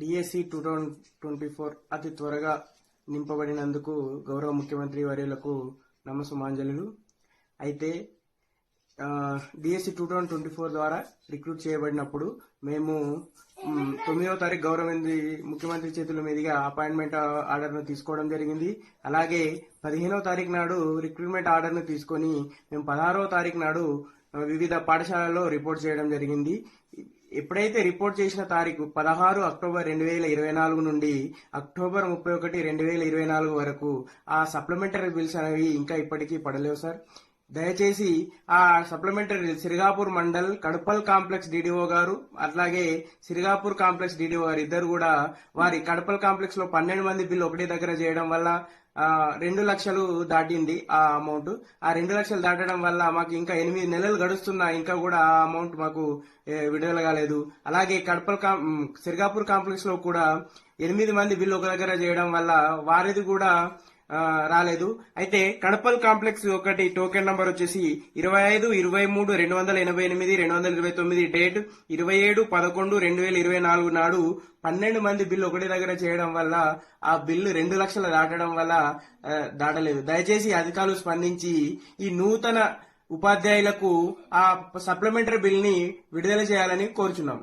DSC two thousand twenty four అతి త్వరగా నింపబడినందుకు గౌరవ ముఖ్యమంత్రి వర్యులకు నమస్సుమాంజలు అయితే DSC two thousand twenty four ద్వారా రిక్రూట్ చేయబడినప్పుడు మేము తొమ్మిదవ తారీఖు గౌరవింది ముఖ్యమంత్రి చేతుల మీదుగా అపాయింట్మెంట్ ఆర్డర్ను తీసుకోవడం జరిగింది. అలాగే పదిహేనవ తారీఖు నాడు రిక్రూట్మెంట్ ఆర్డర్ను తీసుకొని మేము పదహారవ తారీఖు నాడు వివిధ పాఠశాలల్లో రిపోర్ట్ చేయడం జరిగింది. ఎప్పుడైతే రిపోర్ట్ చేసిన తారీఖు పదహారు అక్టోబర్ రెండు వేల ఇరవై నాలుగు నుండి అక్టోబర్ ముప్పై ఒకటి రెండు వేల ఇరవై నాలుగు వరకు ఆ సప్లిమెంటరీ బిల్స్ అనేవి ఇంకా ఇప్పటికీ పడలేవు సార్. దయచేసి ఆ supplementary Sirigapur mandal Kadapal complex DDO గారు అట్లాగే సిరిగాపూర్ కాంప్లెక్స్ డిడిఓ గారు ఇద్దరు కూడా వారి కడపల్ కాంప్లెక్స్లో పన్నెండు మంది బిల్లు ఒకటే దగ్గర చేయడం వల్ల రెండు లక్షలు దాటింది ఆ అమౌంట్. ఆ రెండు లక్షలు దాటడం వల్ల మాకు ఇంకా ఎనిమిది నెలలు గడుస్తున్నా ఇంకా కూడా ఆ అమౌంట్ మాకు విడుదల కాలేదు. అలాగే కడపల్ కాం సిరిగాపూర్ కాంప్లెక్స్లో కూడా ఎనిమిది మంది బిల్లు ఒక దగ్గర చేయడం వల్ల వారిది కూడా రాలేదు. అయితే కడపల్ కాంప్లెక్స్ ఒకటి టోకెన్ నంబర్ వచ్చేసి ఇరవై ఐదు ఇరవై మూడు రెండు వందల ఎనభై ఎనిమిది రెండు వందల ఇరవై తొమ్మిది డేట్ ఇరవై ఏడు పదకొండు రెండు వేల ఇరవై నాలుగు నాడు పన్నెండు మంది బిల్లు ఒకటి దగ్గర చేయడం వల్ల ఆ బిల్లు రెండు లక్షలు దాటడం వల్ల దాటలేదు. దయచేసి అధికారులు స్పందించి ఈ నూతన ఉపాధ్యాయులకు ఆ సప్లిమెంటరీ బిల్ని విడుదల చేయాలని కోరుచున్నాం.